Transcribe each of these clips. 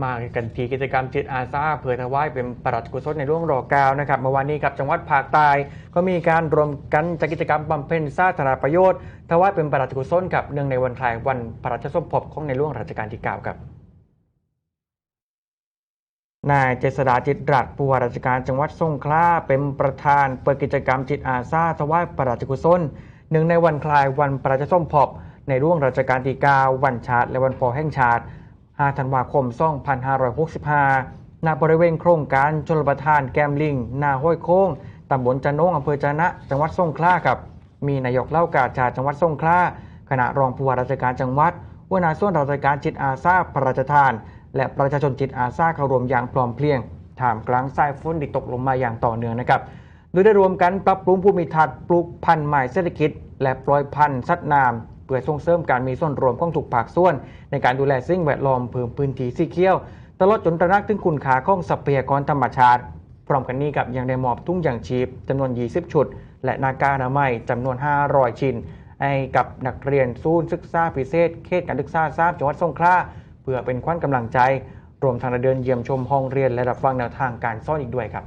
มากันทีกิจกรรมจิตอาสาเพื่อถวายเป็นปรัชกุศลในร่วงรอเกล้านะครับเมื่อวานนี้ครับจังหวัดภาคใต้ก็มีการรวมกันจัดกิจกรรมบำเพ็ญสาธารณประโยชน์ถวายเป็นปรัชกุศลกับเนื่องในวันคล้ายวันพระราชสมภพของในร่วงรัชกาลที่9ครับนายเจษดาจิตรัตน์ผู้ว่าราชการจังหวัดสงขลาเป็นประธานเปิดกิจกรรมจิตอาสาถวายพระราชกุศลหนึ่งในวันคล้ายวันพระราชสมภพในร่วงรัชกาลที่9วันชาติและวันพอแห่งชาติ 5 ธันวาคม 2565 ณ บริเวณโครงการชลประทานแกมลิง นาห้วยโค้ง ตำบลจันโนงอำเภอจนะ จังหวัดสงขลาครับ มีนายกเล่ากาชาจังหวัดสงขลา คณะรองผู้ว่าราชการจังหวัดหัวหน้าส่วนราชการจิตอาสาพระราชทาน และประชาชนจิตอาสาเข้ารวมอย่างพร้อมเพรียงท่ามกลางสายฝนที่ตกลงมาอย่างต่อเนื่องนะครับ โดยได้รวมกันปรับปรุงภูมิทัศน์ปลูกพันธุ์ใหม่เศรษฐกิจ และปล่อยพันธุ์สัตว์น้ำ พื่อส่งเสริมการมีส่วนรวมของทุกภาคส่วน ในการดูแลสิ่งแวดล้อมเพิ่มพื้นที่สีเขียว ตลอดจนตระหนักถึงคุณค่าของทรัพยากรธรรมชาติ พร้อมกันนี้กับยังได้มอบทุ่งยางชีพจำนวน 20 ชุด และนากากอนามัยจำนวน 500 ชิ้นให้กับนักเรียนศูนย์ศึกษาพิเศษเขตการศึกษาทราบจังหวัดสงขลาเพื่อเป็นขวัญกำลังใจ รวมทางเดินเยี่ยมชมห้องเรียนและรับฟังแนวทางการสอนอีกด้วยครับ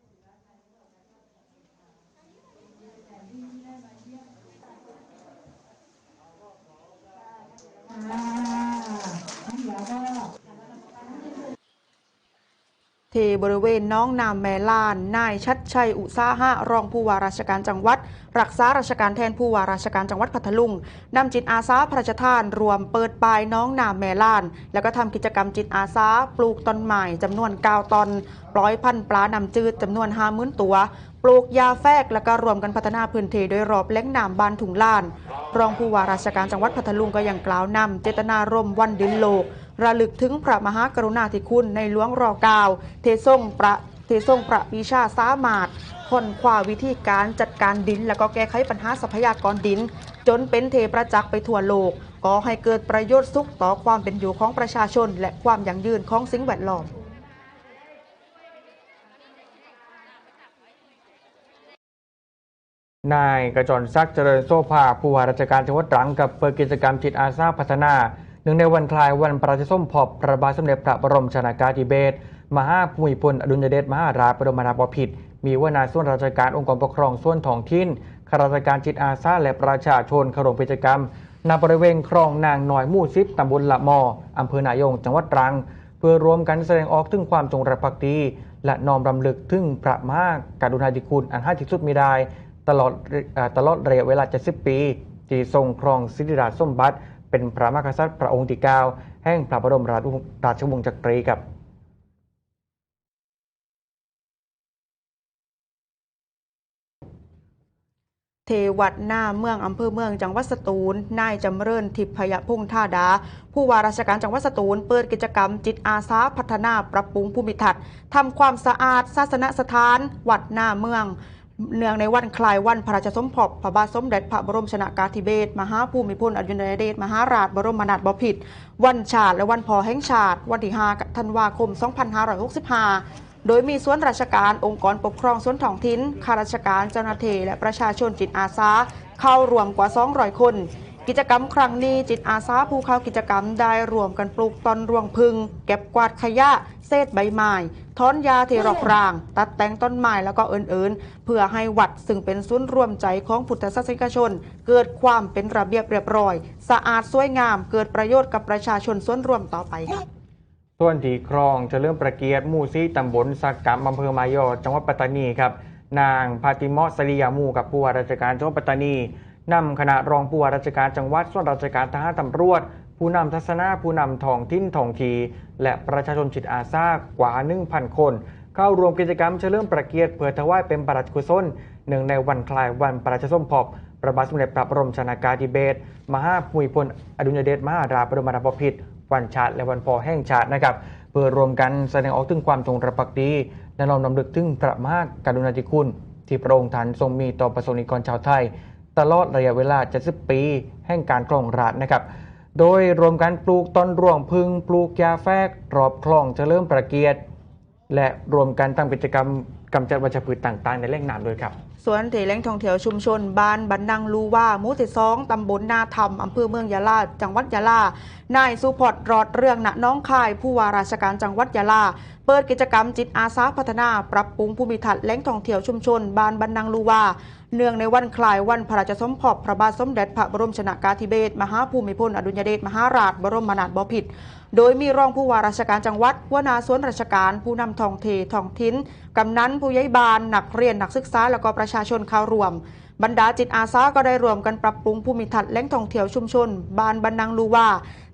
เทบริเวณน้องนามแม่ลาน นายชัดชัยอุตสาหะรองผู้ว่าราชการจังหวัด รักษาราชการแทนผู้ว่าราชการจังหวัดพัทลุงนำจิตอาสาพระราชทานรวมเปิดปลายน้องนามแม่ลาน แล้วก็ทำกิจกรรมจิตอาสาปลูกต้นไม้จำนวน9ตอนปล่อยพันปลานำจืดจำนวน5 0,000ตัวปลูกยาแฝกและก็รวมกันพัฒนาพื้นที่โดยรอบแหล่งน้ำบานถุงล้าน รองผู้ว่าราชการจังหวัดพัทลุงก็ยังกล่าวนำเจตนารมณ์วันดินโลก ระลึกถึงพระมหากรุณาธิคุณในหลวงรอเกาเททรงประเททรงประวิชาสามารถค้นคว้าวิธีการจัดการดิน และก็แก้ไขปัญหาทรัพยากรดิน จนเป็นเทประจักษ์ไปทั่วโลกก่อให้เกิดประโยชน์สุขต่อความเป็นอยู่ของประชาชน และความยั่งยืนของสิ่งแวดล้อมนายกระจรศักดิ์เจริญโซภาผู้ว่าราชการจังหวัดตรังกับเปิดกิจกรรมจิตอาสาพัฒนา หนึ่งในวันคล้ายวันพระราชสมภพพระบาทสมเด็จพระบรมชนากาธิเบศรมหาภูมิพลอดุลยเดชมหาราชบรมนาถบพิตรมีว่านาส่วนราชการองค์กรปกครองส่วนท้องถิ่นข้าราชการจิตอาสาและประชาชนเข้าร่วมกิจกรรมณบริเวณคลองนางน้อยมู่ซิบตำบลละมออำเภอนายงจังหวัดตรัง เพื่อรวมกันแสดงออกถึงความจงรักภักดี และน้อมรำลึกถึงพระมหากรุณาธิคุณอันหาที่สุดมิได้ ตลอดตลอดระยะเวลา 70 ปี ที่ทรงครองสิริราชสมบัติ เป็นพระมหากษัตริย์พระองค์ที่ 9 แห่งพระบรมราชวงศ์จักรีครับเทวัดหน้าเมืองอำเภอเมืองจังหวัดสตูล นายจำเริญทิพยพงษ์ท่าดา ผู้ว่าราชการจังหวัดสตูล เปิดกิจกรรมจิตอาสาพัฒนาปรับปรุงภูมิทัศน์ทำความสะอาดศาสนสถาน วัดหน้าเมือง เนื่องในวันคลายวันพระราชสมภพพระบาทสมเด็จพระบรมชนากาธิเบศรมหาภูมิพลอดุลยเดชมหาราชบรมนาถบพิตรวันชาติและวันพอแห่งชาติ วันที่5ธันวาคม 2565 โดยมีส่วนราชการองค์กรปกครองส่วนท้องถิ่นข้าราชการเจ้าหน้าที่และประชาชนจิตอาสา เข้ารวมกว่า 200 คน กิจกรรมครั้งนี้จิตอาสาผู้เข้ากิจกรรมได้รวมกันปลูกต้นรวงพึ่งเก็บกวาดขยะ เศษใบไม้ถอนยาที่รอกราง ตัดแต่งต้นไม้แล้วก็อื่นๆ เพื่อให้วัดซึ่งเป็นศูนย์รวมใจของพุทธศาสนิกชน เกิดความเป็นระเบียบเรียบร้อย สะอาดสวยงาม เกิดประโยชน์กับประชาชนส่วนรวมต่อไปค่ะส่วนที่ครองจะเริ่มประเกียรติมู่ซีตำบลสักกำอำเภอมายอจังหวัดปัตตานีครับ นางพาติมอสริยามูกับผู้ว่าราชการจังหวัดปัตตานีนำคณะรองผู้ว่าราชการจังหวัดส่วนราชการทหารตำรวจ ผู้นำทัศนะผู้นำท้องถิ่นท้องที และประชาชนจิตอาสากว่า 1,000 คน เข้ารวมกิจกรรมเฉลิมประเกียรติเพื่อถวายเป็นประราชกุศลเนื่งในวันคลายวันพระราชสมภพพระบาทสมเด็จพระบรมชนากาธิเบศรมหาภูมิพลอดุลยเดชมหาราชบรมนาถบพิตรวันชาติและวันพอแห่งชาตินะครับ เพื่อรวมกันแสดงออกถึงความจงรักภักดี และน้อมรำลึกถึงพระมหากรุณาธิคุณ ที่พระองค์ท่านทรงมีต่อประสบนิกรชาวไทย ตลอดระยะเวลา 70 ปี แห่งการครองราชนะครับ โดยรวมกันปลูกต้นร่วงพึงปลูกยาแฝกรอบคลองเฉลิมประเกียรติและรวมกันตั้งกิจกรรมกำจัดวัชพืชต่างๆ ในแหล่งน้ำด้วยครับส่วนที่แหล่งท่องเที่ยวชุมชนบ้านบันนังลูว่าหมู่ที่สองตำบลนาธรรมอำเภอเมืองยะลา จังหวัดยะลา นายสุพอดรอดเรื่องณน้องคาย ผู้ว่าราชการจังหวัดยะลา ปิดกิจกรรมจิตอาสาพัฒนา ปรับปรุงภูมิทัศน์แหล่งท่องเที่ยวชุมชนบ้านบันนังลูว่าเนื่องในวันคลายวันพระราชสมภพพระบาทสมเด็จพระบรมชนากาธิเบศรมหาภูมิพลอดุลยเดชมหาราชบรมนาถบพิตรโดยมีรองผู้ว่าราชการจังหวัดหัวหนาส่วนราชการ ผู้นำท้องเทท้องถิ่นกำนันผู้ใหญ่บ้านนักเรียนนักศึกษาและก็ประชาชนเข้าร่วม บรรดาจิตอาสาก็ได้รวมกันปรับปรุงภูมิทัศน์แหล่งท่องเที่ยวชุมชนบ้านบันนังลูว่า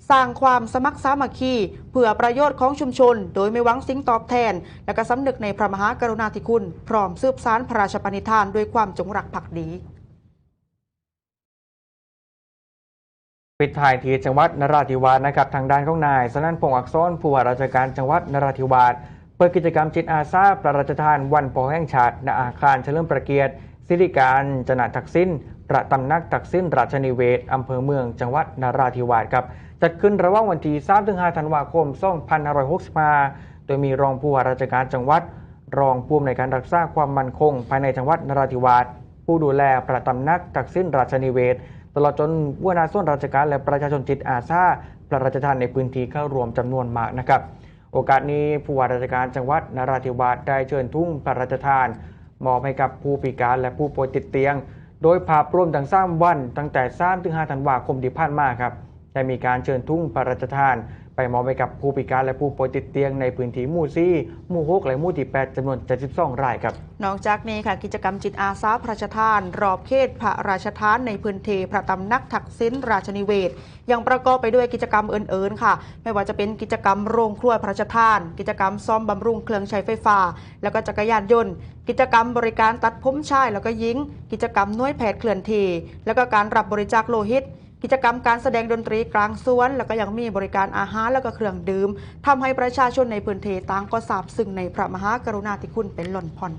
สร้างความสมัครสามัคคีเพื่อประโยชน์ของชุมชน โดยไม่หวังสิ่งตอบแทน และก็สำนึกในพระมหากรุณาธิคุณ พร้อมสืบสานพระราชปณิธานด้วยความจงรักภักดีปิดท้ายที่จังหวัดนราธิวาสนะครับทางด้านของนายสนั่นพงษ์อักษรผู้ว่าราชการจังหวัดนราธิวาสเปิดกิจกรรมจิตอาสาประราชทานวันปอแห่งชาติณอาคารเฉลิมประเกียรติ สิริการจนาทักษิณประตำนักทักษิณราชนิเวศอำเภอเมืองจังหวัดนราธิวาสครับจัดขึ้นระหว่างวันที่3-5ธันวาคม 2565 โดยมีรองผู้ว่าราชการจังหวัด รองผู้อำนวยการรักษาความมั่นคง ภายในจังหวัดนราธิวาสผู้ดูแลประตำนักทักษิณราชนิเวศตลอดจนวัวนาส่วนราชการและประชาชนจิตอาสาประราชทานในพื้นที่เข้ารวมจำนวนมากนะครับ โอกาสนี้ผู้ว่าราชการจังหวัดนราธิวาสได้เชิญทุ่งพระราชทาน มอบให้กับผู้พิการและผู้ป่วยติดเตียง โดยภาพรวมทั้ง3วันตั้งแต่3ถึง5ธันวาคมที่ผ่านมาครับได้มีการเชิญทุ่งพระราชทาน ไปมอบให้กับผู้พิการและผู้ป่วยติดเตียงในพื้นที่หมู่ซี่หมู่6และหมู่ที่ 8จำนวน 72 รายครับ นอกจากนี้ค่ะกิจกรรมจิตอาสาพระราชทาน รอบเขตพระราชทานในพื้นที่พระตำหนักทักษิณราชนิเวศยังประกอบไปด้วยกิจกรรมอื่นๆ ค่ะ ไม่ว่าจะเป็นกิจกรรมโรงครัวพระราชทาน กิจกรรมซ่อมบำรุงเครื่องใช้ไฟฟ้า แล้วก็จักรยานยนต์ กิจกรรมบริการตัดผมชายแล้วก็หญิง กิจกรรมนวยแพทย์เคลื่อนที่แล้วก็การรับบริจาคโลหิต กิจกรรมการแสดงดนตรีกลางสวน แล้วก็ยังมีบริการอาหารแล้วก็เครื่องดื่มทำให้ประชาชนในพื้นที่ต่างก็ทราบซึ้งในพระมหากรุณาธิคุณเป็นล้นพอน